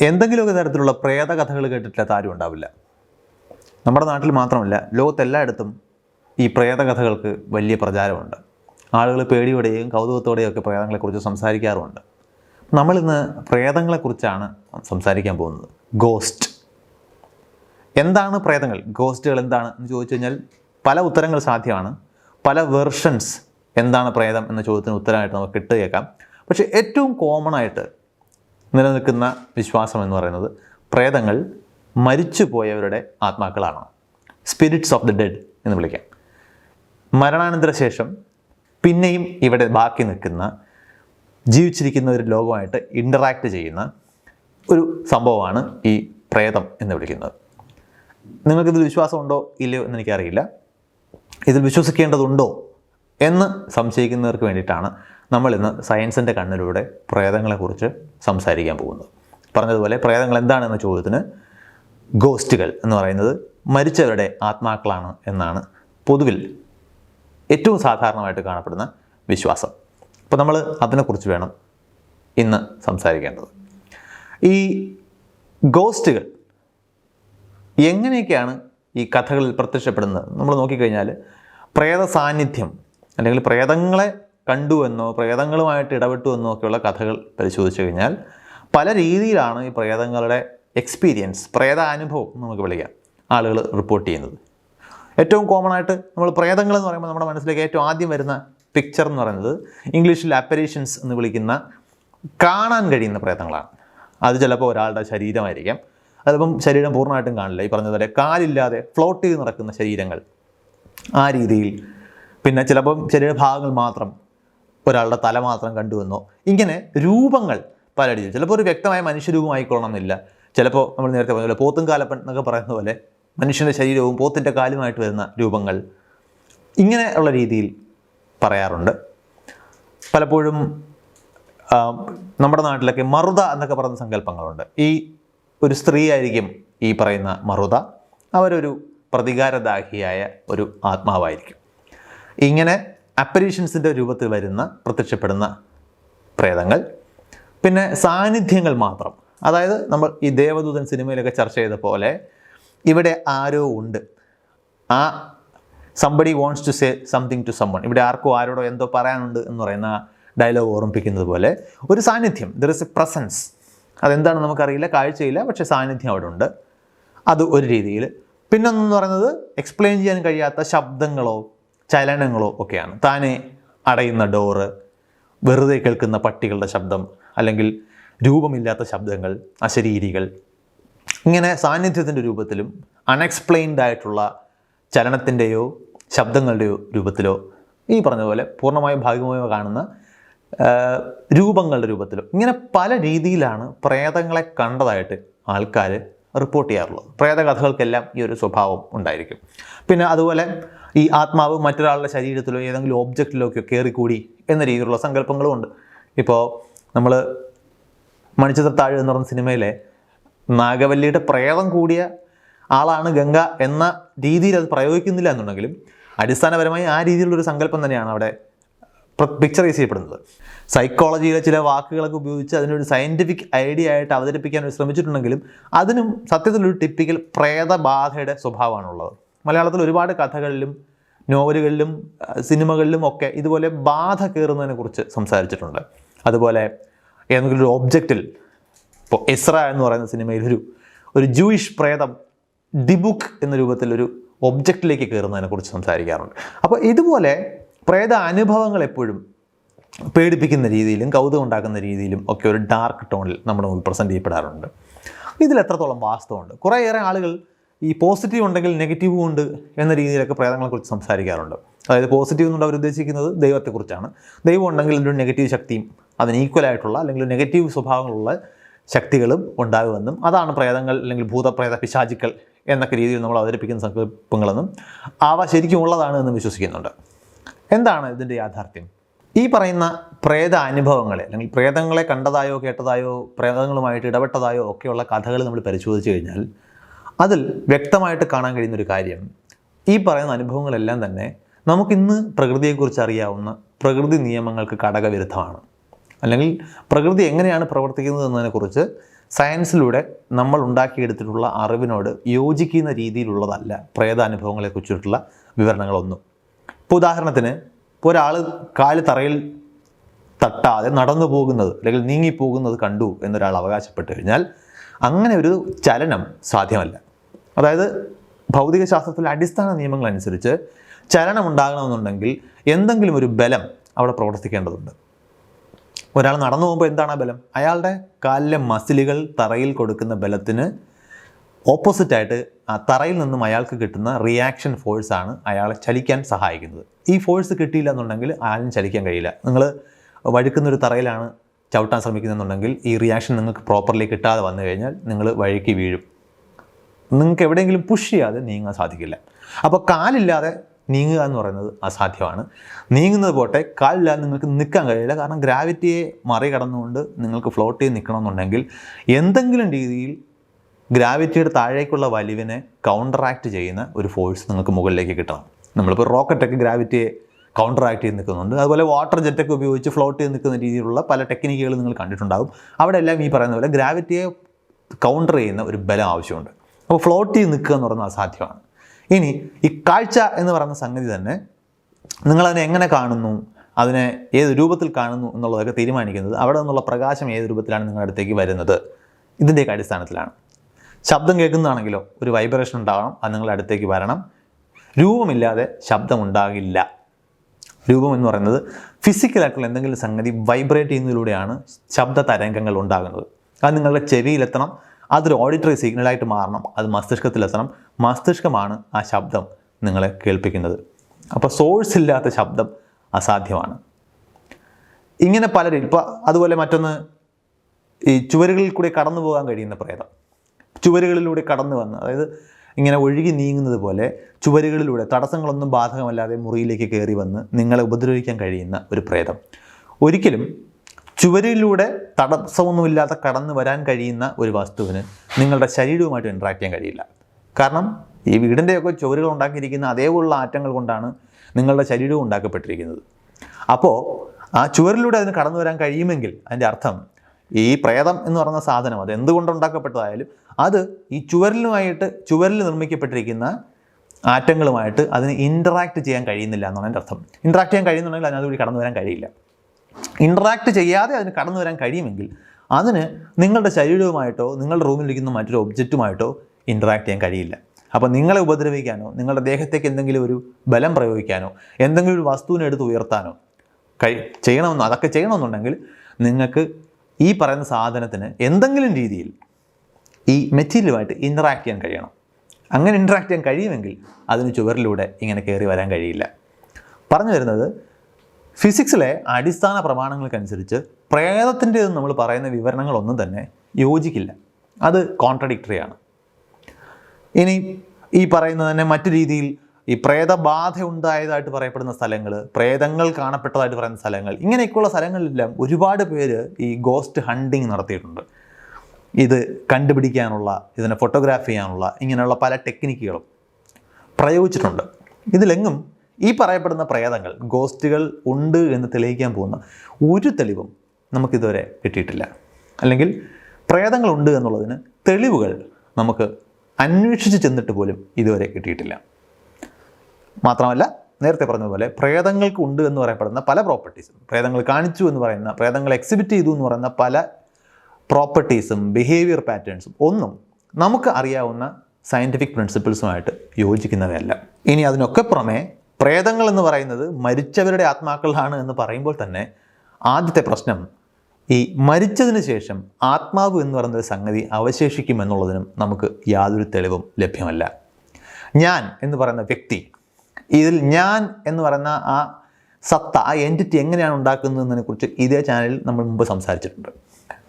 എന്തെങ്കിലുമൊക്കെ തരത്തിലുള്ള പ്രേത കഥകൾ കേട്ടിട്ടില്ലാത്ത ആരും ഉണ്ടാവില്ല. നമ്മുടെ നാട്ടിൽ മാത്രമല്ല ലോകത്തെല്ലായിടത്തും ഈ പ്രേത കഥകൾക്ക് വലിയ പ്രചാരമുണ്ട്. ആളുകൾ പേടിയോടെയും കൗതുകത്തോടെയും ഒക്കെ പ്രേതങ്ങളെക്കുറിച്ച് സംസാരിക്കാറുമുണ്ട്. നമ്മളിന്ന് പ്രേതങ്ങളെക്കുറിച്ചാണ് സംസാരിക്കാൻ പോകുന്നത്. ഗോസ്റ്റ്. എന്താണ് പ്രേതങ്ങൾ? ഗോസ്റ്റുകൾ എന്താണ് എന്ന് ചോദിച്ചു കഴിഞ്ഞാൽ പല ഉത്തരങ്ങൾ സാധ്യമാണ്. പല വെർഷൻസ് എന്താണ് പ്രേതം എന്ന ചോദ്യത്തിന് ഉത്തരമായിട്ട് നമുക്ക് കിട്ടുകയേക്കാം പക്ഷേ ഏറ്റവും കോമൺ ആയിട്ട് നിലനിൽക്കുന്ന വിശ്വാസം എന്ന് പറയുന്നത് പ്രേതങ്ങൾ മരിച്ചു പോയവരുടെ ആത്മാക്കളാണ്. സ്പിരിറ്റ്സ് ഓഫ് ദി ഡെഡ് എന്ന് വിളിക്കാം. മരണാനന്തര ശേഷം പിന്നെയും ഇവിടെ ബാക്കി നിൽക്കുന്ന ജീവിച്ചിരിക്കുന്ന ഒരു ലോകമായിട്ട് ഇന്ററാക്ട് ചെയ്യുന്ന ഒരു സംഭവമാണ് ഈ പ്രേതം എന്ന് വിളിക്കുന്നത്. നിങ്ങൾക്കിതിൽ വിശ്വാസമുണ്ടോ? ഇല്ലയോ എന്ന് എനിക്കറിയില്ല. ഇതിൽ വിശ്വസിക്കേണ്ടതുണ്ടോ എന്ന് സംശയിക്കുന്നവർക്ക് വേണ്ടിയിട്ടാണ് നമ്മൾ ഇന്ന് സയൻസിന്റെ കണ്ണിലൂടെ പ്രേതങ്ങളെക്കുറിച്ച് സംസാരിക്കാൻ പോകുന്നത് പറഞ്ഞതുപോലെ പ്രേതങ്ങൾ എന്താണെന്ന ചോദ്യത്തിന് ഗോസ്റ്റുകൾ എന്ന് പറയുന്നത് മരിച്ചവരുടെ ആത്മാക്കളാണ് എന്നാണ് പൊതുവിൽ ഏറ്റവും സാധാരണമായിട്ട് കാണപ്പെടുന്ന വിശ്വാസം. അപ്പോൾ നമ്മൾ അതിനെക്കുറിച്ച് വേണം ഇന്ന് സംസാരിക്കേണ്ടത്. ഈ ഗോസ്റ്റുകൾ എങ്ങനെയൊക്കെയാണ് ഈ കഥകളിൽ പ്രത്യക്ഷപ്പെടുന്നത്? നമ്മൾ നോക്കിക്കഴിഞ്ഞാൽ പ്രേത സാന്നിധ്യം അല്ലെങ്കിൽ പ്രേതങ്ങളെ കണ്ടു എന്നോ പ്രേതങ്ങളുമായിട്ട് ഇടപെട്ടു എന്നോ ഒക്കെയുള്ള കഥകൾ പരിശോധിച്ചു കഴിഞ്ഞാൽ പല രീതിയിലാണ് ഈ പ്രേതങ്ങളുടെ എക്സ്പീരിയൻസ് പ്രേതാനുഭവം നമുക്ക് വിളിക്കാം. ആളുകൾ റിപ്പോർട്ട് ചെയ്യുന്നത്. ഏറ്റവും കോമൺ ആയിട്ട് നമ്മൾ പ്രേതങ്ങൾ എന്ന് പറയുമ്പോൾ നമ്മുടെ മനസ്സിലേക്ക് ഏറ്റവും ആദ്യം വരുന്ന പിക്ചർ എന്ന് പറയുന്നത് ഇംഗ്ലീഷിൽ അപ്പരീഷൻസ് എന്ന് വിളിക്കുന്ന കാണാൻ കഴിയുന്ന പ്രേതങ്ങളാണ്. അത് ചിലപ്പോൾ ഒരാളുടെ ശരീരമായിരിക്കാം. അതിപ്പം ശരീരം പൂർണമായിട്ടും കാണില്ല. ഈ പറഞ്ഞതുപോലെ കാലില്ലാതെ ഫ്ലോട്ട് ചെയ്ത് നടക്കുന്ന ശരീരങ്ങൾ ആ രീതിയിൽ. പിന്നെ ചിലപ്പം ശരീരഭാഗങ്ങൾ മാത്രം ഒരാളുടെ തല മാത്രം കണ്ടുവന്നോ ഇങ്ങനെ രൂപങ്ങൾ പല രീതിയിൽ ചിലപ്പോൾ ഒരു വ്യക്തമായ മനുഷ്യരൂപമായിക്കൊള്ളണം എന്നില്ല ചിലപ്പോൾ നമ്മൾ നേരത്തെ പറഞ്ഞ പോലെ പോത്തും കാലപ്പൻ എന്നൊക്കെ പറയുന്ന പോലെ മനുഷ്യന്റെ ശരീരവും പോത്തിന്റെ കാലുമായിട്ട് വരുന്ന രൂപങ്ങൾ ഇങ്ങനെ ഉള്ള രീതിയിൽ പറയാറുണ്ട്. പലപ്പോഴും നമ്മുടെ നാട്ടിലൊക്കെ മറുത എന്നൊക്കെ പറയുന്ന സങ്കല്പങ്ങളുണ്ട്. ഈ ഒരു സ്ത്രീ ആയിരിക്കും ഈ പറയുന്ന മറുത. അവരൊരു പ്രതികാരദാഹിയായ ഒരു ആത്മാവായിരിക്കും. ഇങ്ങനെ അപ്പരീഷൻസിന്റെ രൂപത്തിൽ വരുന്ന പ്രത്യക്ഷപ്പെടുന്ന പ്രേതങ്ങൾ. പിന്നെ സാന്നിധ്യങ്ങൾ മാത്രം. അതായത് നമ്മൾ ഈ ദേവദൂതൻ സിനിമയിലൊക്കെ ചർച്ച ചെയ്ത പോലെ ഇവിടെ ആരോ ഉണ്ട്. ആ somebody wants to say something to summon ഇവിടെ ആർക്കോ ആരോടോ എന്തോ പറയാനുണ്ട് എന്ന് പറയുന്ന ഡയലോഗ് ഓർമ്മിപ്പിക്കുന്നത് പോലെ ഒരു സാന്നിധ്യം. ദർ ഇസ് എ പ്രസൻസ് അതെന്താണ് നമുക്കറിയില്ല കാഴ്ചയില്ല പക്ഷേ സാന്നിധ്യം അവിടെ ഉണ്ട്. അത് ഒരു രീതിയിൽ. പിന്നൊന്നെന്ന് പറയുന്നത് എക്സ്പ്ലെയിൻ ചെയ്യാൻ കഴിയാത്ത ശബ്ദങ്ങളോ ചലനങ്ങളോ ഒക്കെയാണ്. താനെ അടയുന്ന ഡോറ് വെറുതെ കേൾക്കുന്ന പട്ടികളുടെ ശബ്ദം അല്ലെങ്കിൽ രൂപമില്ലാത്ത ശബ്ദങ്ങൾ അശരീരികൾ. ഇങ്ങനെ സാന്നിധ്യത്തിന്റെ രൂപത്തിലും അൺഎക്സ്പ്ലെയിൻഡ് ആയിട്ടുള്ള ചലനത്തിന്റെയോ ശബ്ദങ്ങളുടെയോ രൂപത്തിലോ ഈ പറഞ്ഞതുപോലെ പോലെ പൂർണമായും ഭാഗികമായോ കാണുന്ന രൂപങ്ങളുടെ രൂപത്തിലോ ഇങ്ങനെ പല രീതിയിലാണ് പ്രേതങ്ങളെ കണ്ടതായിട്ട് ആൾക്കാർ റിപ്പോർട്ട് ചെയ്യാറുള്ളത്. പ്രേതകഥകൾക്കെല്ലാം ഈ ഒരു സ്വഭാവം ഉണ്ടായിരിക്കും. പിന്നെ അതുപോലെ ഈ ആത്മാവ് മറ്റൊരാളുടെ ശരീരത്തിലോ ഏതെങ്കിലും ഓബ്ജക്റ്റിലോ ഒക്കെ കയറിക്കൂടി എന്ന രീതിയിലുള്ള സങ്കല്പങ്ങളും ഉണ്ട്. ഇപ്പോൾ നമ്മൾ മണിച്ചിത്രത്താഴ് എന്ന് പറഞ്ഞ സിനിമയിലെ നാഗവല്ലിയുടെ പ്രേതം കൂടിയ ആളാണ് ഗംഗ എന്ന രീതിയിൽ അത് പ്രയോഗിക്കുന്നില്ല എന്നുണ്ടെങ്കിലും അടിസ്ഥാനപരമായി ആ രീതിയിലുള്ളൊരു സങ്കല്പം തന്നെയാണ് അവിടെ പിക്ചറൈസ് ചെയ്യപ്പെടുന്നത്. സൈക്കോളജിയിലെ ചില വാക്കുകളൊക്കെ ഉപയോഗിച്ച് അതിനൊരു സയന്റിഫിക് ഐഡിയ ആയിട്ട് അവതരിപ്പിക്കാൻ ശ്രമിച്ചിട്ടുണ്ടെങ്കിലും അതിനും സത്യത്തിലൊരു ടിപ്പിക്കൽ പ്രേതബാധയുടെ സ്വഭാവമാണുള്ളത്. മലയാളത്തിൽ ഒരുപാട് കഥകളിലും നോവലുകളിലും സിനിമകളിലും ഒക്കെ ഇതുപോലെ ബാധ കയറുന്നതിനെ കുറിച്ച് സംസാരിച്ചിട്ടുണ്ട്. അതുപോലെ ഏതെങ്കിലും ഒരു ഒബ്ജക്റ്റിൽ ഇപ്പോൾ എസ്ര എന്ന് പറയുന്ന സിനിമയിൽ ഒരു ഒരു ജൂയിഷ് പ്രേതം ഡിബുക്ക് എന്ന രൂപത്തിൽ ഒരു ഒബ്ജക്റ്റിലേക്ക് കയറുന്നതിനെ കുറിച്ച് സംസാരിക്കാറുണ്ട്. അപ്പോൾ ഇതുപോലെ പ്രേത അനുഭവങ്ങൾ എപ്പോഴും പേടിപ്പിക്കുന്ന രീതിയിലും കൗതുകം ഉണ്ടാക്കുന്ന രീതിയിലും ഒക്കെ ഒരു ഡാർക്ക് ടോണിൽ നമ്മുടെ മുമ്പിൽ പ്രസന്റ് ചെയ്യപ്പെടാറുണ്ട്. ഇതിൽ എത്രത്തോളം വാസ്തവമുണ്ട്? കുറേയേറെ ആളുകൾ ഈ പോസിറ്റീവ് ഉണ്ടെങ്കിൽ നെഗറ്റീവും ഉണ്ട് എന്ന രീതിയിലൊക്കെ പ്രേതങ്ങളെക്കുറിച്ച് സംസാരിക്കാറുണ്ട്. അതായത് പോസിറ്റീവ് എന്നുകൊണ്ട് അവർ ഉദ്ദേശിക്കുന്നത് ദൈവത്തെക്കുറിച്ചാണ്. ദൈവം ഉണ്ടെങ്കിൽ ഒരു നെഗറ്റീവ് ശക്തിയും അതിന് ഈക്വലായിട്ടുള്ള അല്ലെങ്കിൽ നെഗറ്റീവ് സ്വഭാവങ്ങളുള്ള ശക്തികളും ഉണ്ടാകുമെന്നും അതാണ് പ്രേതങ്ങൾ അല്ലെങ്കിൽ ഭൂതപ്രേത പിശാചിക്കൽ എന്നൊക്കെ രീതിയിൽ നമ്മൾ അവതരിപ്പിക്കുന്ന സങ്കല്പങ്ങളെന്നും അവ ശരിക്കും ഉള്ളതാണ് എന്നും വിശ്വസിക്കുന്നുണ്ട്. എന്താണ് ഇതിന്റെ യാഥാർത്ഥ്യം? ഈ പറയുന്ന പ്രേത അനുഭവങ്ങളെ അല്ലെങ്കിൽ പ്രേതങ്ങളെ കണ്ടതായോ കേട്ടതായോ പ്രേതങ്ങളുമായിട്ട് ഇടപെട്ടതായോ ഒക്കെയുള്ള കഥകൾ നമ്മൾ പരിശോധിച്ച് കഴിഞ്ഞാൽ അതിൽ വ്യക്തമായിട്ട് കാണാൻ കഴിയുന്ന ഒരു കാര്യം. ഈ പറയുന്ന അനുഭവങ്ങളെല്ലാം തന്നെ നമുക്കിന്ന് പ്രകൃതിയെക്കുറിച്ച് അറിയാവുന്ന പ്രകൃതി നിയമങ്ങൾക്ക് ഘടകവിരുദ്ധമാണ് അല്ലെങ്കിൽ പ്രകൃതി എങ്ങനെയാണ് പ്രവർത്തിക്കുന്നത് എന്നതിനെക്കുറിച്ച് സയൻസിലൂടെ നമ്മൾ ഉണ്ടാക്കിയെടുത്തിട്ടുള്ള അറിവിനോട് യോജിക്കുന്ന രീതിയിലുള്ളതല്ല പ്രേതാനുഭവങ്ങളെക്കുറിച്ചിട്ടുള്ള വിവരണങ്ങളൊന്നും. ഇപ്പോൾ ഉദാഹരണത്തിന് ഒരാൾ കാൽ തറയിൽ തട്ടാതെ നടന്നു പോകുന്നത് അല്ലെങ്കിൽ നീങ്ങിപ്പോകുന്നത് കണ്ടു എന്നൊരാൾ അവകാശപ്പെട്ട് കഴിഞ്ഞാൽ അങ്ങനെ ഒരു ചലനം സാധ്യമല്ല. അതായത് ഭൗതിക ശാസ്ത്രത്തിലെ അടിസ്ഥാന നിയമങ്ങൾ അനുസരിച്ച് ചലനം ഉണ്ടാകണമെന്നുണ്ടെങ്കിൽ എന്തെങ്കിലും ഒരു ബലം അവിടെ പ്രവർത്തിക്കേണ്ടതുണ്ട്. ഒരാൾ നടന്നു പോകുമ്പോൾ എന്താണ് ആ ബലം? അയാളുടെ കാലിലെ മസിലുകൾ തറയിൽ കൊടുക്കുന്ന ബലത്തിന് ഓപ്പോസിറ്റായിട്ട് ആ തറയിൽ നിന്നും അയാൾക്ക് കിട്ടുന്ന റിയാക്ഷൻ ഫോഴ്സാണ് അയാളെ ചലിക്കാൻ സഹായിക്കുന്നത്. ഈ ഫോഴ്സ് കിട്ടിയില്ല എന്നുണ്ടെങ്കിൽ ആരും ചലിക്കാൻ കഴിയില്ല. നിങ്ങൾ വഴുക്കുന്നൊരു തറയിലാണ് ചവിട്ടാൻ ശ്രമിക്കുന്നുണ്ടെങ്കിൽ ഈ റിയാക്ഷൻ നിങ്ങൾക്ക് പ്രോപ്പർലി കിട്ടാതെ വന്നു കഴിഞ്ഞാൽ നിങ്ങൾ വഴിക്ക് വീഴും. നിങ്ങൾക്ക് എവിടെയെങ്കിലും പുഷ് ചെയ്യാതെ നീങ്ങാൻ സാധിക്കില്ല. അപ്പോൾ കാലില്ലാതെ നീങ്ങുക എന്ന് പറയുന്നത് അസാധ്യമാണ്. നീങ്ങുന്നത് പോട്ടെ കാലില്ലാതെ നിങ്ങൾക്ക് നിൽക്കാൻ കഴിയില്ല. കാരണം ഗ്രാവിറ്റിയെ മറികടന്നുകൊണ്ട് നിങ്ങൾക്ക് ഫ്ലോട്ട് ചെയ്ത് നിൽക്കണമെന്നുണ്ടെങ്കിൽ എന്തെങ്കിലും രീതിയിൽ ഗ്രാവിറ്റിയുടെ താഴേക്കുള്ള വലിവിനെ കൗണ്ടറാക്ട് ചെയ്യുന്ന ഒരു ഫോഴ്സ് നിങ്ങൾക്ക് മുകളിലേക്ക് കിട്ടണം. നമ്മളിപ്പോൾ റോക്കറ്റൊക്കെ ഗ്രാവിറ്റിയെ കൗണ്ടറാക്ട് ചെയ്ത് നിൽക്കുന്നുണ്ട്. അതുപോലെ വാട്ടർ ജെറ്റൊക്കെ ഉപയോഗിച്ച് ഫ്ലോട്ട് ചെയ്ത് നിൽക്കുന്ന രീതിയിലുള്ള പല ടെക്നിക്കുകൾ നിങ്ങൾ കണ്ടിട്ടുണ്ടാകും. അവിടെ എല്ലാം ഈ പറയുന്ന പോലെ ഗ്രാവിറ്റിയെ കൗണ്ടർ ചെയ്യുന്ന ഒരു ബലം ആവശ്യമുണ്ട്. അപ്പോൾ ഫ്ലോട്ട് ചെയ്ത് നിൽക്കുക എന്ന് പറയുന്നത് അസാധ്യമാണ്. ഇനി ഈ കാഴ്ച എന്ന് പറയുന്ന സംഗതി തന്നെ നിങ്ങളതിനെ എങ്ങനെ കാണുന്നു? അതിനെ ഏത് രൂപത്തിൽ കാണുന്നു എന്നുള്ളതൊക്കെ തീരുമാനിക്കുന്നത് അവിടെ നിന്നുള്ള പ്രകാശം ഏത് രൂപത്തിലാണ് നിങ്ങളുടെ അടുത്തേക്ക് വരുന്നത്? ഇതിന്റെയൊക്കെ അടിസ്ഥാനത്തിലാണ്. ശബ്ദം കേൾക്കുന്നതാണെങ്കിലോ? ഒരു വൈബ്രേഷൻ ഉണ്ടാകണം അത് നിങ്ങളുടെ അടുത്തേക്ക് വരണം. രൂപമില്ലാതെ ശബ്ദം ഉണ്ടാകില്ല. രൂപം എന്ന് പറയുന്നത് ഫിസിക്കലായിട്ടുള്ള എന്തെങ്കിലും സംഗതി വൈബ്രേറ്റ് ചെയ്യുന്നതിലൂടെയാണ് ശബ്ദ തരംഗങ്ങൾ ഉണ്ടാകുന്നത്. അത് നിങ്ങളുടെ ചെവിയിലെത്തണം അതൊരു ഓഡിറ്ററി സിഗ്നലായിട്ട് മാറണം അത് മസ്തിഷ്കത്തിലെത്തണം. മസ്തിഷ്കമാണ് ആ ശബ്ദം നിങ്ങളെ കേൾപ്പിക്കുന്നത്. അപ്പോൾ സോഴ്സ് ഇല്ലാത്ത ശബ്ദം അസാധ്യമാണ്. ഇങ്ങനെ പലരും ഇപ്പോൾ അതുപോലെ മറ്റൊന്ന് ഈ ചുവരുകളിൽ കൂടി കടന്നു പോകാൻ കഴിയുന്ന പ്രേതം. ചുവരുകളിലൂടെ കടന്നു വന്ന് അതായത് ഇങ്ങനെ ഒഴുകി നീങ്ങുന്നത് പോലെ ചുവരുകളിലൂടെ തടസ്സങ്ങളൊന്നും ബാധകമല്ലാതെ മുറിയിലേക്ക് കയറി വന്ന് നിങ്ങളെ ഉപദ്രവിക്കാൻ കഴിയുന്ന ഒരു പ്രേതം. ഒരിക്കലും ചുവരിലൂടെ തടസ്സമൊന്നുമില്ലാതെ കടന്നു വരാൻ കഴിയുന്ന ഒരു വസ്തുവിന് നിങ്ങളുടെ ശരീരവുമായിട്ട് ഇൻട്രാക്ട് ചെയ്യാൻ കഴിയില്ല. കാരണം ഈ വീടിന്റെയൊക്കെ ചുവരുകൾ ഉണ്ടാക്കിയിരിക്കുന്ന അതേപോലുള്ള ആറ്റങ്ങൾ കൊണ്ടാണ് നിങ്ങളുടെ ശരീരവും ഉണ്ടാക്കപ്പെട്ടിരിക്കുന്നത്. അപ്പോൾ ആ ചുവരിലൂടെ അതിന് കടന്നു വരാൻ കഴിയുമെങ്കിൽ അതിന്റെ അർത്ഥം ഈ പ്രേതം എന്ന് പറയുന്ന സാധനം അത് എന്തുകൊണ്ട് ഉണ്ടാക്കപ്പെട്ടതായാലും അത് ഈ ചുവരിലുമായിട്ട് ചുവരിൽ നിർമ്മിക്കപ്പെട്ടിരിക്കുന്ന ആറ്റങ്ങളുമായിട്ട് അതിന് ഇന്ററാക്ട് ചെയ്യാൻ കഴിയുന്നില്ല എന്നാണ് എന്റെ അർത്ഥം. ഇന്ററാക്ട് ചെയ്യാൻ കഴിയുന്നുണ്ടെങ്കിൽ അതിനകത്തുകൂടി കടന്നു വരാൻ കഴിയില്ല. ഇന്ററാക്ട് ചെയ്യാതെ അതിന് കടന്നു വരാൻ കഴിയുമെങ്കിൽ അതിന് നിങ്ങളുടെ ശരീരവുമായിട്ടോ നിങ്ങളുടെ റൂമിലിരിക്കുന്ന മറ്റൊരു ഒബ്ജക്റ്റുമായിട്ടോ ഇന്ററാക്ട് ചെയ്യാൻ കഴിയില്ല. അപ്പോൾ നിങ്ങളെ ഉപദ്രവിക്കാനോ നിങ്ങളുടെ ദേഹത്തേക്ക് എന്തെങ്കിലും ഒരു ബലം പ്രയോഗിക്കാനോ എന്തെങ്കിലും ഒരു വസ്തുവിനെ എടുത്ത് ഉയർത്താനോ കഴി ചെയ്യണമെന്നോ അതൊക്കെ ചെയ്യണമെന്നുണ്ടെങ്കിൽ നിങ്ങൾക്ക് ഈ പറയുന്ന സാധനത്തിന് എന്തെങ്കിലും രീതിയിൽ ഈ മെറ്റീരിയലുമായിട്ട് ഇൻട്രാക്ട് ചെയ്യാൻ കഴിയണം. അങ്ങനെ ഇൻട്രാക്ട് ചെയ്യാൻ കഴിയുമെങ്കിൽ അതിന് ചുവരിലൂടെ ഇങ്ങനെ കയറി വരാൻ കഴിയില്ല. പറഞ്ഞു വരുന്നത് ഫിസിക്സിലെ അടിസ്ഥാന പ്രമാണങ്ങൾക്കനുസരിച്ച് പ്രേതത്തിന്റെ നമ്മൾ പറയുന്ന വിവരണങ്ങളൊന്നും തന്നെ യോജിക്കില്ല. അത് കോൺട്രഡിക്ടറി ആണ്. ഇനി ഈ പറയുന്നത് തന്നെ മറ്റു രീതിയിൽ ഈ പ്രേതബാധ ഉണ്ടായതായിട്ട് പറയപ്പെടുന്ന സ്ഥലങ്ങൾ പ്രേതങ്ങൾ കാണപ്പെട്ടതായിട്ട് പറയുന്ന സ്ഥലങ്ങൾ ഇങ്ങനെയൊക്കെയുള്ള സ്ഥലങ്ങളിലെല്ലാം ഒരുപാട് പേര് ഈ ഗോസ്റ്റ് ഹണ്ടിങ് നടത്തിയിട്ടുണ്ട്. ഇത് കണ്ടുപിടിക്കാനുള്ള ഇതിനെ ഫോട്ടോഗ്രാഫ് ചെയ്യാനുള്ള ഇങ്ങനെയുള്ള പല ടെക്നിക്കുകളും പ്രയോഗിച്ചിട്ടുണ്ട്. ഇതിലെങ്ങും ഈ പറയപ്പെടുന്ന പ്രേതങ്ങൾ ഗോസ്റ്റുകൾ ഉണ്ട് എന്ന് തെളിയിക്കാൻ പോകുന്ന ഒരു തെളിവും നമുക്കിതുവരെ കിട്ടിയിട്ടില്ല. അല്ലെങ്കിൽ പ്രേതങ്ങളുണ്ട് എന്നുള്ളതിന് തെളിവുകൾ നമുക്ക് അന്വേഷിച്ച് ചെന്നിട്ട് പോലും ഇതുവരെ കിട്ടിയിട്ടില്ല. മാത്രമല്ല നേരത്തെ പറഞ്ഞതുപോലെ പ്രേതങ്ങൾക്ക് ഉണ്ട് എന്ന് പറയപ്പെടുന്ന പല പ്രോപ്പർട്ടീസും പ്രേതങ്ങൾ കാണിച്ചു എന്ന് പറയുന്ന പ്രേതങ്ങൾ എക്സിബിറ്റ് ചെയ്തു എന്ന് പറയുന്ന പല പ്രോപ്പർട്ടീസും ബിഹേവിയർ പാറ്റേൺസും ഒന്നും നമുക്ക് അറിയാവുന്ന സയന്റിഫിക് പ്രിൻസിപ്പിൾസുമായിട്ട് യോജിക്കുന്നവയല്ല. ഇനി അതിനൊക്കെ പുറമെ പ്രേതങ്ങൾ എന്ന് പറയുന്നത് മരിച്ചവരുടെ ആത്മാക്കളാണ് എന്ന് പറയുമ്പോൾ തന്നെ ആദ്യത്തെ പ്രശ്നം ഈ മരിച്ചതിന് ശേഷം ആത്മാവ് എന്ന് പറയുന്നൊരു സംഗതി അവശേഷിക്കുമെന്നുള്ളതിനും നമുക്ക് യാതൊരു തെളിവും ലഭ്യമല്ല. ഞാൻ എന്ന് പറയുന്ന വ്യക്തി ഇതിൽ ഞാൻ എന്ന് പറയുന്ന ആ സത്ത ആ എന്റിറ്റി എങ്ങനെയാണ് ഉണ്ടാക്കുന്നതിനെ കുറിച്ച് ഇതേ ചാനലിൽ നമ്മൾ മുമ്പ് സംസാരിച്ചിട്ടുണ്ട്.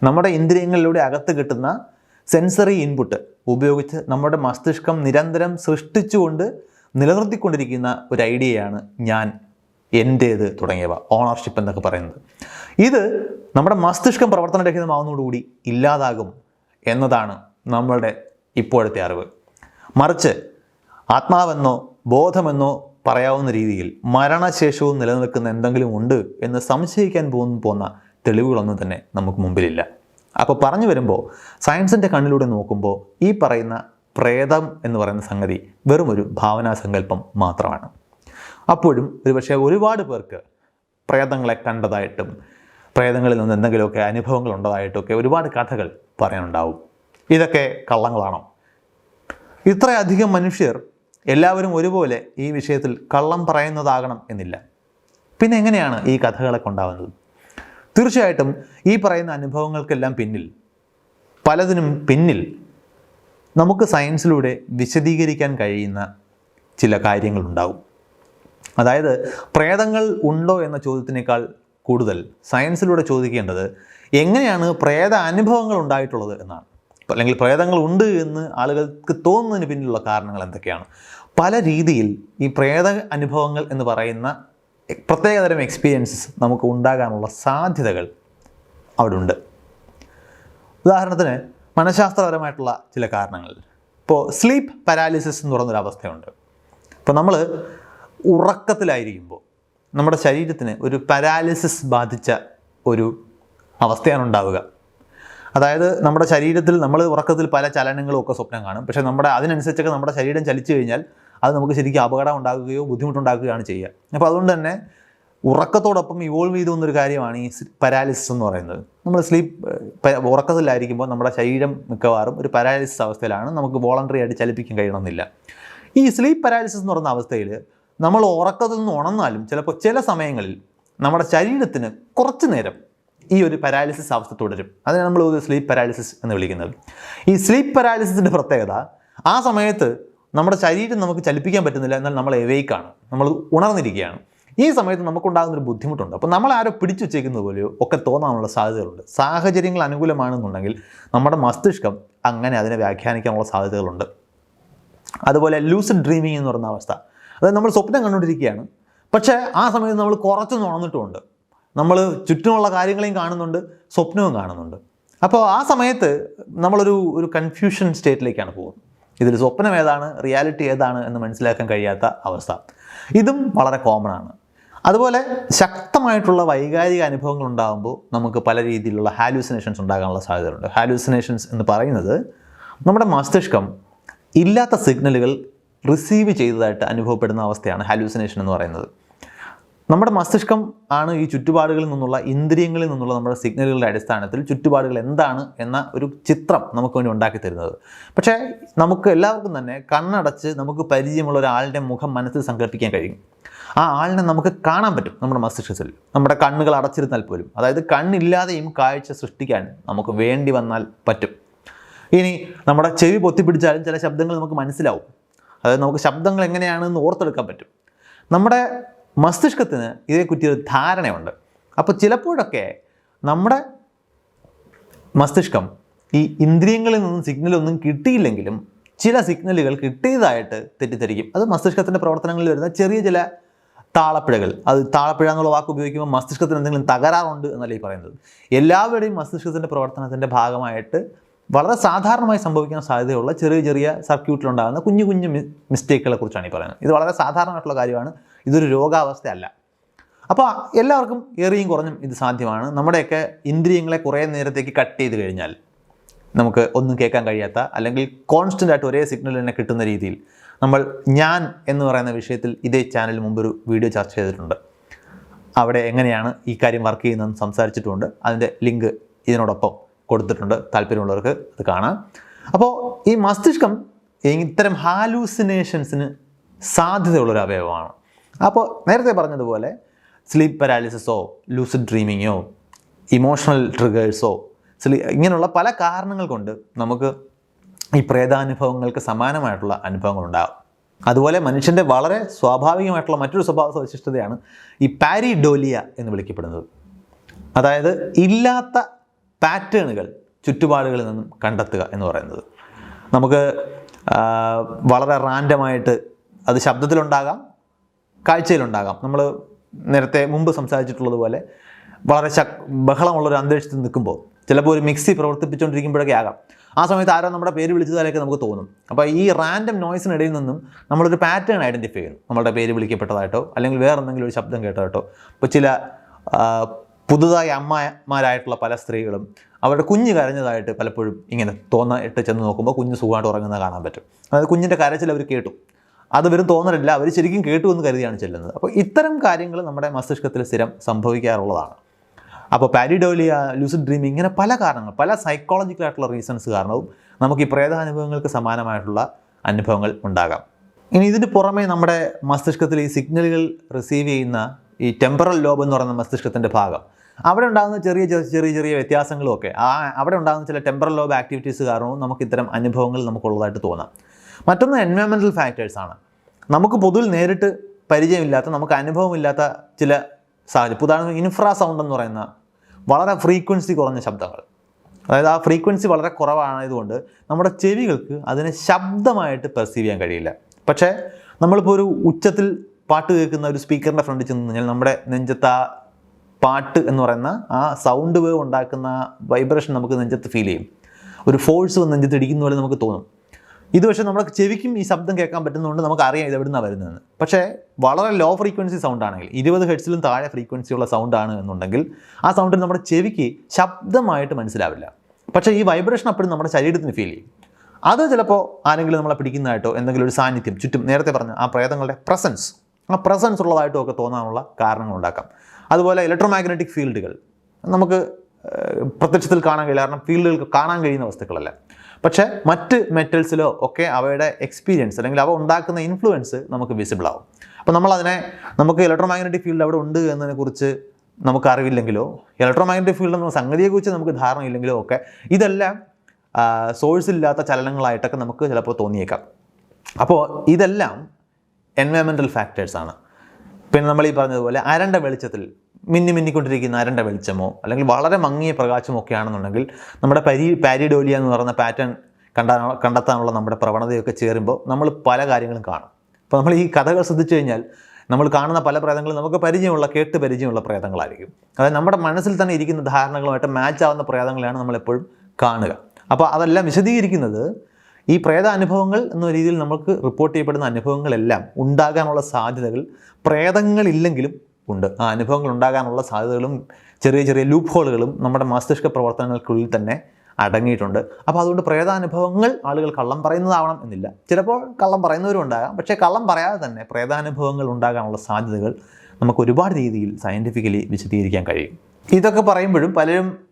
നമ്മുടെ ഇന്ദ്രിയങ്ങളിലൂടെ അകത്ത് കിട്ടുന്ന സെൻസറി ഇൻപുട്ട് ഉപയോഗിച്ച് നമ്മുടെ മസ്തിഷ്കം നിരന്തരം സൃഷ്ടിച്ചുകൊണ്ട് നിലനിർത്തിക്കൊണ്ടിരിക്കുന്ന ഒരു ഐഡിയയാണ് ഞാൻ എന്റേത് തുടങ്ങിയവ ഓണർഷിപ്പ് എന്നൊക്കെ പറയുന്നത്. ഇത് നമ്മുടെ മസ്തിഷ്കം പ്രവർത്തനരഹിതമാവുന്നതോടുകൂടി ഇല്ലാതാകും എന്നതാണ് നമ്മളുടെ ഇപ്പോഴത്തെ അറിവ്. മറിച്ച് ആത്മാവെന്നോ ബോധമെന്നോ പറയാവുന്ന രീതിയിൽ മരണശേഷവും നിലനിൽക്കുന്ന എന്തെങ്കിലും ഉണ്ട് എന്ന് സംശയിക്കാൻ പോകുന്ന പോന്ന തെളിവുകളൊന്നും തന്നെ നമുക്ക് മുമ്പിലില്ല. അപ്പോൾ പറഞ്ഞു വരുമ്പോൾ സയൻസിന്റെ കണ്ണിലൂടെ നോക്കുമ്പോൾ ഈ പറയുന്ന പ്രേതം എന്ന് പറയുന്ന സംഗതി വെറും ഒരു ഭാവനാസങ്കല്പം മാത്രമാണ്. അപ്പോഴും ഒരുപക്ഷെ ഒരുപാട് പേർക്ക് പ്രേതങ്ങളെ കണ്ടതായിട്ടും പ്രേതങ്ങളിൽ നിന്ന് എന്തെങ്കിലുമൊക്കെ അനുഭവങ്ങൾ ഉണ്ടതായിട്ടൊക്കെ ഒരുപാട് കഥകൾ പറയാനുണ്ടാവും. ഇതൊക്കെ കള്ളങ്ങളാണോ? ഇത്രയധികം മനുഷ്യർ എല്ലാവരും ഒരുപോലെ ഈ വിഷയത്തിൽ കള്ളം പറയുന്നതാകണം എന്നില്ല. പിന്നെ എങ്ങനെയാണ് ഈ കഥകളെ കൊണ്ടാവുന്നത് തീർച്ചയായിട്ടും ഈ പറയുന്ന അനുഭവങ്ങൾക്കെല്ലാം പിന്നിൽ പലതിനും പിന്നിൽ നമുക്ക് സയൻസിലൂടെ വിശദീകരിക്കാൻ കഴിയുന്ന ചില കാര്യങ്ങളുണ്ടാവും. അതായത് പ്രേതങ്ങൾ ഉണ്ടോ എന്ന ചോദ്യത്തിനേക്കാൾ കൂടുതൽ സയൻസിലൂടെ ചോദിക്കേണ്ടത് എങ്ങനെയാണ് പ്രേത അനുഭവങ്ങൾ ഉണ്ടായിട്ടുള്ളത് എന്നാണ്. അല്ലെങ്കിൽ പ്രേതങ്ങൾ ഉണ്ട് എന്ന് ആളുകൾക്ക് തോന്നുന്നതിന് പിന്നിലുള്ള കാരണങ്ങൾ എന്തൊക്കെയാണ്? പല രീതിയിൽ ഈ പ്രേത അനുഭവങ്ങൾ എന്ന് പറയുന്ന പ്രത്യേകതരം എക്സ്പീരിയൻസസ് നമുക്ക് ഉണ്ടാകാനുള്ള സാധ്യതകൾ അവിടെ ഉണ്ട് ഉദാഹരണത്തിന് മനഃശാസ്ത്രപരമായിട്ടുള്ള ചില കാരണങ്ങൾ. ഇപ്പോൾ സ്ലീപ്പ് പാരാലിസിസ് എന്ന് പറയുന്നൊരു അവസ്ഥയുണ്ട്. ഇപ്പോൾ നമ്മൾ ഉറക്കത്തിലായിരിക്കുമ്പോൾ നമ്മുടെ ശരീരത്തിന് ഒരു പാരാലിസിസ് ബാധിച്ച ഒരു അവസ്ഥയാണ് ഉണ്ടാവുക. അതായത് നമ്മുടെ ശരീരത്തിൽ നമ്മൾ ഉറക്കത്തിൽ പല ചലനങ്ങളും ഒക്കെ സ്വപ്നം കാണും. പക്ഷേ നമ്മുടെ അതിനനുസരിച്ചൊക്കെ നമ്മുടെ ശരീരം ചലിച്ചു കഴിഞ്ഞാൽ അത് നമുക്ക് ശരിക്കും അപകടം ഉണ്ടാക്കുകയോ ബുദ്ധിമുട്ടുണ്ടാക്കുകയാണ് ചെയ്യുക. അപ്പോൾ അതുകൊണ്ട് തന്നെ ഉറക്കത്തോടൊപ്പം ഇവോൾവ് ചെയ്തു വന്നൊരു കാര്യമാണ് ഈ പാരാലിസിസ് എന്ന് പറയുന്നത്. നമ്മൾ സ്ലീപ്പ് ഉറക്കത്തിലായിരിക്കുമ്പോൾ നമ്മുടെ ശരീരം മിക്കവാറും ഒരു പാരാലിസിസ് അവസ്ഥയിലാണ്. നമുക്ക് വോളണ്ടറി ആയിട്ട് ചലിപ്പിക്കാൻ കഴിയണമെന്നില്ല. ഈ സ്ലീപ്പ് പാരാലിസിസ് എന്ന് പറയുന്ന അവസ്ഥയിൽ നമ്മൾ ഉറക്കത്തിൽ നിന്ന് ഉണർന്നാലും ചിലപ്പോൾ ചില സമയങ്ങളിൽ നമ്മുടെ ശരീരത്തിന് കുറച്ച് നേരം ഈ ഒരു പാരാലിസിസ് അവസ്ഥ തുടരും. അതിനാണ് നമ്മൾ സ്ലീപ്പ് പാരാലിസിസ് എന്ന് വിളിക്കുന്നത്. ഈ സ്ലീപ്പ് പാരാലിസിസിന്റെ പ്രത്യേകത ആ സമയത്ത് നമ്മുടെ ശരീരം നമുക്ക് ചലിപ്പിക്കാൻ പറ്റുന്നില്ല എന്നാൽ നമ്മൾ എവേക്കാണ് നമ്മൾ ഉണർന്നിരിക്കുകയാണ്. ഈ സമയത്ത് നമുക്കുണ്ടാകുന്ന ഒരു ബുദ്ധിമുട്ടുണ്ട്. അപ്പോൾ നമ്മൾ ആരോ പിടിച്ചു വെച്ചേക്കുന്നത് പോലെയോ ഒക്കെ തോന്നാനുള്ള സാധ്യതകളുണ്ട്. സാഹചര്യങ്ങൾ അനുകൂലമാണെന്നുണ്ടെങ്കിൽ നമ്മുടെ മസ്തിഷ്കം അങ്ങനെ അതിനെ വ്യാഖ്യാനിക്കാനുള്ള സാധ്യതകളുണ്ട്. അതുപോലെ ലൂസിഡ് ഡ്രീമിംഗ് എന്ന് പറയുന്ന അവസ്ഥ. അതായത് നമ്മൾ സ്വപ്നം കണ്ടുകൊണ്ടിരിക്കുകയാണ്. പക്ഷേ ആ സമയത്ത് നമ്മൾ കുറച്ചൊന്നും ഉണർന്നിട്ടുമുണ്ട്. നമ്മൾ ചുറ്റുമുള്ള കാര്യങ്ങളെയും കാണുന്നുണ്ട് സ്വപ്നവും കാണുന്നുണ്ട്. അപ്പോൾ ആ സമയത്ത് നമ്മളൊരു ഒരു കൺഫ്യൂഷൻ സ്റ്റേറ്റിലേക്കാണ് പോകുന്നത്. ഇതിൽ സ്വപ്നം ഏതാണ് റിയാലിറ്റി ഏതാണ് എന്ന് മനസ്സിലാക്കാൻ കഴിയാത്ത അവസ്ഥ. ഇതും വളരെ കോമൺ ആണ്. അതുപോലെ ശക്തമായിട്ടുള്ള വൈകാരിക അനുഭവങ്ങൾ ഉണ്ടാകുമ്പോൾ നമുക്ക് പല രീതിയിലുള്ള ഹാലൂസിനേഷൻസ് ഉണ്ടാകാനുള്ള സാധ്യതയുണ്ട് ഹാലൂസിനേഷൻസ് എന്ന് പറയുന്നത് നമ്മുടെ മസ്തിഷ്കം ഇല്ലാത്ത സിഗ്നലുകൾ റിസീവ് ചെയ്തതായിട്ട് അനുഭവപ്പെടുന്ന അവസ്ഥയാണ് ഹാലൂസിനേഷൻ എന്ന് പറയുന്നത്. നമ്മുടെ മസ്തിഷ്കം ആണ് ഈ ചുറ്റുപാടുകളിൽ നിന്നുള്ള ഇന്ദ്രിയങ്ങളിൽ നിന്നുള്ള നമ്മുടെ സിഗ്നലുകളുടെ അടിസ്ഥാനത്തിൽ ചുറ്റുപാടുകൾ എന്താണ് എന്ന ഒരു ചിത്രം നമുക്ക് വേണ്ടി ഉണ്ടാക്കി തരുന്നത്. പക്ഷേ നമുക്ക് എല്ലാവർക്കും തന്നെ കണ്ണടച്ച് നമുക്ക് പരിചയമുള്ള ഒരാളുടെ മുഖം മനസ്സിൽ സങ്കല്പിക്കാൻ കഴിയും. ആ ആളിനെ നമുക്ക് കാണാൻ പറ്റും നമ്മുടെ മസ്തിഷ്കത്തിൽ നമ്മുടെ കണ്ണുകൾ അടച്ചിരുന്നാൽ പോലും. അതായത് കണ്ണില്ലാതെയും കാഴ്ച സൃഷ്ടിക്കാൻ നമുക്ക് വേണ്ടി വന്നാൽ പറ്റും. ഇനി നമ്മുടെ ചെവി പൊത്തിപ്പിടിച്ചാലും ചില ശബ്ദങ്ങൾ നമുക്ക് മനസ്സിലാവും. അതായത് നമുക്ക് ശബ്ദങ്ങൾ എങ്ങനെയാണെന്ന് ഓർത്തെടുക്കാൻ പറ്റും. നമ്മുടെ മസ്തിഷ്കത്തിന് ഇതേക്കുറ്റി ഒരു ധാരണയുണ്ട്. അപ്പോൾ ചിലപ്പോഴൊക്കെ നമ്മുടെ മസ്തിഷ്കം ഈ ഇന്ദ്രിയങ്ങളിൽ നിന്നും സിഗ്നലൊന്നും കിട്ടിയില്ലെങ്കിലും ചില സിഗ്നലുകൾ കിട്ടിയതായിട്ട് തെറ്റിദ്ധരിക്കും. അത് മസ്തിഷ്കത്തിന്റെ പ്രവർത്തനങ്ങളിൽ വരുന്ന ചെറിയ ചില താളപ്പിഴകൾ. അത് താളപ്പിഴ എന്നുള്ള വാക്ക് ഉപയോഗിക്കുമ്പോൾ മസ്തിഷ്കത്തിന് എന്തെങ്കിലും തകരാറുണ്ട് എന്നല്ലേ ഈ പറയുന്നത്. എല്ലാവരുടെയും മസ്തിഷ്കത്തിന്റെ പ്രവർത്തനത്തിന്റെ ഭാഗമായിട്ട് വളരെ സാധാരണമായി സംഭവിക്കാൻ സാധ്യതയുള്ള ചെറിയ ചെറിയ സർക്യൂട്ടിലുണ്ടാകുന്ന കുഞ്ഞു കുഞ്ഞു മിസ്റ്റേക്കുകളെ കുറിച്ചാണ് ഈ പറയുന്നത്. ഇത് വളരെ സാധാരണമായിട്ടുള്ള കാര്യമാണ്. ഇതൊരു രോഗാവസ്ഥയല്ല. അപ്പോൾ എല്ലാവർക്കും ഏറിയും കുറഞ്ഞും ഇത് സാധ്യമാണ്. നമ്മുടെയൊക്കെ ഇന്ദ്രിയങ്ങളെ കുറേ നേരത്തേക്ക് കട്ട് ചെയ്ത് കഴിഞ്ഞാൽ നമുക്ക് ഒന്നും കേൾക്കാൻ കഴിയാത്ത അല്ലെങ്കിൽ കോൺസ്റ്റന്റ് ആയിട്ട് ഒരേ സിഗ്നൽ തന്നെ കിട്ടുന്ന രീതിയിൽ നമ്മൾ ഞാൻ എന്ന് പറയുന്ന വിഷയത്തിൽ ഇതേ ചാനലിൽ മുമ്പൊരു വീഡിയോ ചർച്ച ചെയ്തിട്ടുണ്ട്. അവിടെ എങ്ങനെയാണ് ഈ കാര്യം വർക്ക് ചെയ്യുന്നതെന്ന് സംസാരിച്ചിട്ടുമുണ്ട് അതിന്റെ ലിങ്ക് ഇതിനോടൊപ്പം കൊടുത്തിട്ടുണ്ട്. താല്പര്യമുള്ളവർക്ക് അത് കാണാം. അപ്പോൾ ഈ മസ്തിഷ്കം ഇത്തരം ഹാലൂസിനേഷൻസിന് സാധ്യതയുള്ളൊരു അവയവമാണ്. അപ്പോൾ നേരത്തെ പറഞ്ഞതുപോലെ സ്ലീപ്പ് പാരാലിസിസോ ലൂസിഡ് ഡ്രീമിങ്ങോ ഇമോഷണൽ ട്രിഗേഴ്സോ സ്ലീ ഇങ്ങനെയുള്ള പല കാരണങ്ങൾ കൊണ്ട് നമുക്ക് ഈ പ്രേതാനുഭവങ്ങൾക്ക് സമാനമായിട്ടുള്ള അനുഭവങ്ങൾ ഉണ്ടാകും അതുപോലെ മനുഷ്യന്റെ വളരെ സ്വാഭാവികമായിട്ടുള്ള മറ്റൊരു സ്വഭാവ സവിശിഷ്ടതയാണ് ഈ പാരിഡോലിയ എന്ന് വിളിക്കപ്പെടുന്നത്. അതായത് ഇല്ലാത്ത പാറ്റേണുകൾ ചുറ്റുപാടുകളിൽ നിന്നും കണ്ടെത്തുക എന്ന് പറയുന്നത്. നമുക്ക് വളരെ റാൻഡമായിട്ട് അത് ശബ്ദത്തിലുണ്ടാകാം കാഴ്ചയിലുണ്ടാകാം. നമ്മൾ നേരത്തെ മുമ്പ് സംസാരിച്ചിട്ടുള്ളതുപോലെ വളരെ ശക് ബഹളമുള്ളൊരു അന്തരീക്ഷത്തിൽ നിൽക്കുമ്പോൾ ചിലപ്പോൾ ഒരു മിക്സി പ്രവർത്തിപ്പിച്ചുകൊണ്ടിരിക്കുമ്പോഴൊക്കെ ആകാം. ആ സമയത്ത് ആരോ നമ്മുടെ പേര് വിളിച്ചതാലൊക്കെ നമുക്ക് തോന്നും. അപ്പോൾ ഈ റാൻഡം നോയ്സിനിടയിൽ നിന്നും നമ്മളൊരു പാറ്റേൺ ഐഡന്റിഫൈ ചെയ്യുന്നു. നമ്മളുടെ പേര് വിളിക്കപ്പെട്ടതായിട്ടോ അല്ലെങ്കിൽ വേറെ എന്തെങ്കിലും ഒരു ശബ്ദം കേട്ടതായിട്ടോ. ഇപ്പോൾ ചില പുതുതായി അമ്മമാരായിട്ടുള്ള പല സ്ത്രീകളും അവരുടെ കുഞ്ഞ് കരഞ്ഞതായിട്ട് പലപ്പോഴും ഇങ്ങനെ തോന്നിട്ട് ചെന്ന് നോക്കുമ്പോൾ കുഞ്ഞ് സുഖമായിട്ട് ഉറങ്ങുന്നത് കാണാൻ പറ്റും. അതായത് കുഞ്ഞിന്റെ കരച്ചിൽ അവർ കേട്ടു. അത് വെറും തോന്നലില്ല അവർ ശരിക്കും കേട്ടു എന്ന് കരുതിയാണ് ചെല്ലുന്നത്. അപ്പോൾ ഇത്തരം കാര്യങ്ങൾ നമ്മുടെ മസ്തിഷ്കത്തിൽ സ്ഥിരം സംഭവിക്കാറുള്ളതാണ്. അപ്പോൾ പാരിഡോലിയ ലൂസിഡ് ഡ്രീമിംഗ് ഇങ്ങനെ പല കാരണങ്ങൾ പല സൈക്കോളജിക്കൽ ആയിട്ടുള്ള റീസൺസ് കാരണവും നമുക്ക് ഈ പ്രേതാനുഭവങ്ങൾക്ക് സമാനമായിട്ടുള്ള അനുഭവങ്ങൾ ഉണ്ടാകാം. ഇനി ഇതിന് പുറമേ നമ്മുടെ മസ്തിഷ്കത്തിൽ ഈ സിഗ്നലുകൾ റിസീവ് ചെയ്യുന്ന ഈ ടെമ്പറൽ ലോബ് എന്ന് പറയുന്ന മസ്തിഷ്കത്തിന്റെ ഭാഗം. അവിടെ ഉണ്ടാകുന്ന ചെറിയ ചെറിയ ചെറിയ വ്യത്യാസങ്ങളും ഒക്കെ ആ അവിടെ ഉണ്ടാകുന്ന ചില ടെമ്പറൽ ലോബ് ആക്ടിവിറ്റീസ് കാരണവും നമുക്ക് ഇത്തരം അനുഭവങ്ങൾ നമുക്കുള്ളതായിട്ട് തോന്നാം. മറ്റൊന്ന് എൻവയോൺമെന്റൽ ഫാക്ടേഴ്സാണ് നമുക്ക് പൊതുവിൽ നേരിട്ട് പരിചയമില്ലാത്ത നമുക്ക് അനുഭവമില്ലാത്ത ചില സാഹചര്യം. ഉദാഹരണം ഇൻഫ്രാ സൗണ്ട് എന്ന് പറയുന്ന വളരെ ഫ്രീക്വൻസി കുറഞ്ഞ ശബ്ദങ്ങൾ. അതായത് ആ ഫ്രീക്വൻസി വളരെ കുറവായതുകൊണ്ട് നമ്മുടെ ചെവികൾക്ക് അതിനെ ശബ്ദമായിട്ട് പെർസീവ് ചെയ്യാൻ കഴിയില്ല. പക്ഷേ നമ്മളിപ്പോൾ ഒരു ഉച്ചത്തിൽ പാട്ട് കേൾക്കുന്ന ഒരു സ്പീക്കറിന്റെ ഫ്രണ്ടിൽ ചെന്ന് കഴിഞ്ഞാൽ നമ്മുടെ നെഞ്ചത്ത് ആ പാട്ട് എന്ന് പറയുന്ന ആ സൗണ്ട് വേവ് ഉണ്ടാക്കുന്ന വൈബ്രേഷൻ നമുക്ക് നെഞ്ചത്ത് ഫീൽ ചെയ്യും. ഒരു ഫോഴ്സ് വന്ന് നെഞ്ചത്ത് ഇടിക്കുന്ന പോലെ നമുക്ക് തോന്നും. ഇത് പക്ഷേ നമ്മുടെ ചെവിക്കും ഈ ശബ്ദം കേൾക്കാൻ പറ്റുന്നതുകൊണ്ട് നമുക്ക് അറിയാം ഇത് എവിടുന്നാണ് വരുന്നതെന്ന്. പക്ഷേ വളരെ ലോ ഫ്രീക്വൻസി സൗണ്ട് ആണെങ്കിൽ ഇരുപത് ഹെഡ്സിലും താഴെ ഫ്രീക്വൻസി ഉള്ള സൗണ്ട് ആണ് എന്നുണ്ടെങ്കിൽ ആ സൗണ്ടിൽ നമ്മുടെ ചെവിക്ക് ശബ്ദമായിട്ട് മനസ്സിലാവില്ല. പക്ഷേ ഈ വൈബ്രേഷൻ അപ്പോഴും നമ്മുടെ ശരീരത്തിന് ഫീൽ ചെയ്യും. അത് ചിലപ്പോൾ ആരെങ്കിലും നമ്മളെ പിടിക്കുന്നതായിട്ടോ എന്തെങ്കിലും ഒരു സാന്നിധ്യം ചുറ്റും നേരത്തെ പറഞ്ഞ ആ പ്രേതങ്ങളുടെ പ്രസൻസ് ആ പ്രസൻസ് ഉള്ളതായിട്ടും ഒക്കെ തോന്നാനുള്ള കാരണങ്ങൾ ഉണ്ടാക്കാം അതുപോലെ ഇലക്ട്രോ മാഗ്നറ്റിക് ഫീൽഡുകൾ നമുക്ക് പ്രത്യക്ഷത്തിൽ കാണാൻ കഴിയില്ല. കാരണം ഫീൽഡുകൾക്ക് കാണാൻ കഴിയുന്ന വസ്തുക്കളല്ല. പക്ഷേ മറ്റ് മെറ്റൽസിലോ ഒക്കെ അവയുടെ എക്സ്പീരിയൻസ് അല്ലെങ്കിൽ അവ ഉണ്ടാക്കുന്ന ഇൻഫ്ലുവൻസ് നമുക്ക് വിസിബിൾ ആവും. അപ്പോൾ നമ്മളതിനെ നമുക്ക് ഇലക്ട്രോ മാഗ്നറ്റിക് ഫീൽഡ് അവിടെ ഉണ്ട് എന്നതിനെക്കുറിച്ച് നമുക്ക് അറിവില്ലെങ്കിലോ ഇലക്ട്രോ മാഗ്നറ്റിക് ഫീൽഡ് എന്ന സംഗതിയെക്കുറിച്ച് നമുക്ക് ധാരണയില്ലെങ്കിലോ ഒക്കെ ഇതെല്ലാം സോഴ്സ് ഇല്ലാത്ത ചലനങ്ങളായിട്ടൊക്കെ നമുക്ക് ചിലപ്പോൾ തോന്നിയേക്കാം. അപ്പോൾ ഇതെല്ലാം എൻവയറമെന്റൽ ഫാക്ടേഴ്സാണ് പിന്നെ നമ്മൾ ഈ പറഞ്ഞതുപോലെ അരണ്ട വെളിച്ചത്തിൽ മിന്നി മിന്നിക്കൊണ്ടിരിക്കുന്ന അരണ്ട വെളിച്ചമോ അല്ലെങ്കിൽ വളരെ മങ്ങിയ പ്രകാശമോ ഒക്കെ ആണെന്നുണ്ടെങ്കിൽ നമ്മുടെ പരി പാരിഡോലിയ എന്ന് പറയുന്ന പാറ്റേൺ കണ്ടാ കണ്ടെത്താനുള്ള നമ്മുടെ പ്രവണതയൊക്കെ ചേരുമ്പോൾ നമ്മൾ പല കാര്യങ്ങളും കാണും. അപ്പോൾ നമ്മൾ ഈ കഥകൾ ശ്രദ്ധിച്ചു കഴിഞ്ഞാൽ നമ്മൾ കാണുന്ന പല പ്രേതങ്ങളും നമുക്ക് പരിചയമുള്ള കേട്ട് പരിചയമുള്ള പ്രേതങ്ങളായിരിക്കും. അതായത് നമ്മുടെ മനസ്സിൽ തന്നെ ഇരിക്കുന്ന ധാരണകളുമായിട്ട് മാച്ച് ആവുന്ന പ്രേതങ്ങളെയാണ് നമ്മളെപ്പോഴും കാണുക. അപ്പോൾ അതെല്ലാം വിശദീകരിക്കുന്നത് ഈ പ്രേതാനുഭവങ്ങൾ എന്ന രീതിയിൽ നമുക്ക് റിപ്പോർട്ട് ചെയ്യപ്പെടുന്ന അനുഭവങ്ങളെല്ലാം ഉണ്ടാകാനുള്ള സാധ്യതകൾ പ്രേതങ്ങളില്ലെങ്കിലും ഉണ്ട്. ആ അനുഭവങ്ങൾ ഉണ്ടാകാനുള്ള സാധ്യതകളും ചെറിയ ചെറിയ ലൂപ്പ് ഹോളുകളും നമ്മുടെ മസ്തിഷ്ക പ്രവർത്തനങ്ങൾക്കുള്ളിൽ തന്നെ അടങ്ങിയിട്ടുണ്ട്. അപ്പോൾ അതുകൊണ്ട് പ്രേതാനുഭവങ്ങൾ ആളുകൾ കള്ളം പറയുന്നതാവണം എന്നില്ല. ചിലപ്പോൾ കള്ളം പറയുന്നവരും ഉണ്ടാകാം. പക്ഷേ കള്ളം പറയാതെ തന്നെ പ്രേതാനുഭവങ്ങൾ ഉണ്ടാകാനുള്ള സാധ്യതകൾ നമുക്ക് ഒരുപാട് രീതിയിൽ സയന്റിഫിക്കലി വിശദീകരിക്കാൻ കഴിയും. ഇതൊക്കെ പറയുമ്പോഴും പലരും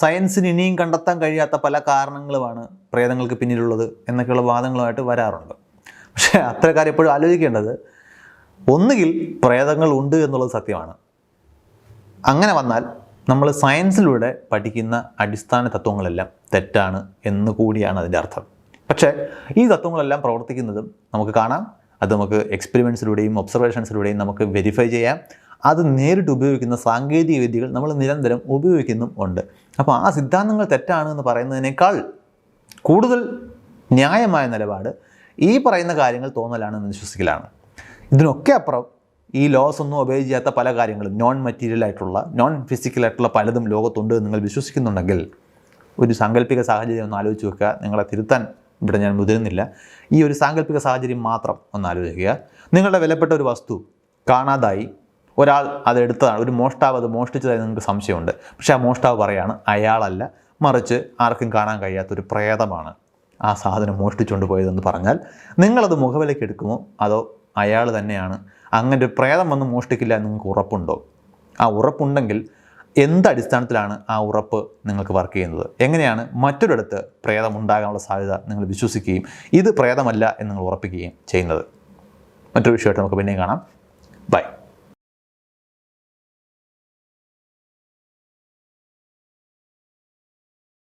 സയൻസിന് ഇനിയും കണ്ടെത്താൻ കഴിയാത്ത പല കാരണങ്ങളുമാണ് പ്രേതങ്ങൾക്ക് പിന്നിലുള്ളത് എന്നൊക്കെയുള്ള വാദങ്ങളുമായിട്ട് വരാറുണ്ട്. പക്ഷേ അത്തരക്കാർ എപ്പോഴും ആലോചിക്കേണ്ടത് ഒന്നുകിൽ പ്രേതങ്ങൾ ഉണ്ട് എന്നുള്ളത് സത്യമാണ്. അങ്ങനെ വന്നാൽ നമ്മൾ സയൻസിലൂടെ പഠിക്കുന്ന അടിസ്ഥാന തത്വങ്ങളെല്ലാം തെറ്റാണ് എന്ന് കൂടിയാണ് അതിന്റെ അർത്ഥം. പക്ഷേ ഈ തത്വങ്ങളെല്ലാം പ്രവർത്തിക്കുന്നതും നമുക്ക് കാണാം. അത് നമുക്ക് എക്സ്പെരിമെൻസിലൂടെയും ഒബ്സർവേഷൻസിലൂടെയും നമുക്ക് വെരിഫൈ ചെയ്യാം. അത് നേരിട്ട് ഉപയോഗിക്കുന്ന സാങ്കേതിക വിദ്യകൾ നമ്മൾ നിരന്തരം ഉപയോഗിക്കുന്നും ഉണ്ട്. അപ്പോൾ ആ സിദ്ധാന്തങ്ങൾ തെറ്റാണ് എന്ന് പറയുന്നതിനേക്കാൾ കൂടുതൽ ന്യായമായ നിലപാട് ഈ പറയുന്ന കാര്യങ്ങൾ തോന്നലാണെന്ന് വിശ്വസിക്കലാണ്. ഇതിനൊക്കെ അപ്പുറം ഈ ലോസ് ഒന്നും ഒബേ ചെയ്യാത്ത പല കാര്യങ്ങളും നോൺ മെറ്റീരിയൽ ആയിട്ടുള്ള നോൺ ഫിസിക്കൽ ആയിട്ടുള്ള പലതും ലോകത്തുണ്ട് എന്ന് നിങ്ങൾ വിശ്വസിക്കുന്നുണ്ടെങ്കിൽ ഒരു സാങ്കല്പിക സാഹചര്യം ഒന്ന് ആലോചിച്ച് വെക്കുക നിങ്ങളെ തിരുത്താൻ ഇവിടെ ഞാൻ മുതിരുന്നില്ല. ഈ ഒരു സാങ്കല്പിക സാഹചര്യം മാത്രം ഒന്ന് ആലോചിക്കുക. നിങ്ങളുടെ വിലപ്പെട്ട ഒരു വസ്തു കാണാതായി. ഒരാൾ അതെടുത്തതാണ് ഒരു മോഷ്ടാവ് അത് മോഷ്ടിച്ചതായി നിങ്ങൾക്ക് സംശയമുണ്ട്. പക്ഷേ ആ മോഷ്ടാവ് പറയാണ് അയാളല്ല മറിച്ച് ആർക്കും കാണാൻ കഴിയാത്തൊരു പ്രേതമാണ് ആ സാധനം മോഷ്ടിച്ചുകൊണ്ട് പോയതെന്ന് പറഞ്ഞാൽ നിങ്ങളത് മുഖവിലേക്ക് എടുക്കുമോ? അതോ അയാൾ തന്നെയാണ് അങ്ങനെ ഒരു പ്രേതം വന്ന് മോഷ്ടിക്കില്ല എന്ന് നിങ്ങൾക്ക് ഉറപ്പുണ്ടോ? ആ ഉറപ്പുണ്ടെങ്കിൽ എന്ത് അടിസ്ഥാനത്തിലാണ് ആ ഉറപ്പ് നിങ്ങൾക്ക് വർക്ക് ചെയ്യുന്നത്? എങ്ങനെയാണ് മറ്റൊരിടത്ത് പ്രേതം ഉണ്ടാകാനുള്ള സാധ്യത നിങ്ങൾ വിശ്വസിക്കുകയും ഇത് പ്രേതമല്ല എന്ന് നിങ്ങൾ ഉറപ്പിക്കുകയും ചെയ്യുന്നത്? മറ്റൊരു വിഷയമായിട്ട് നമുക്ക് പിന്നെയും കാണാം. ബൈ.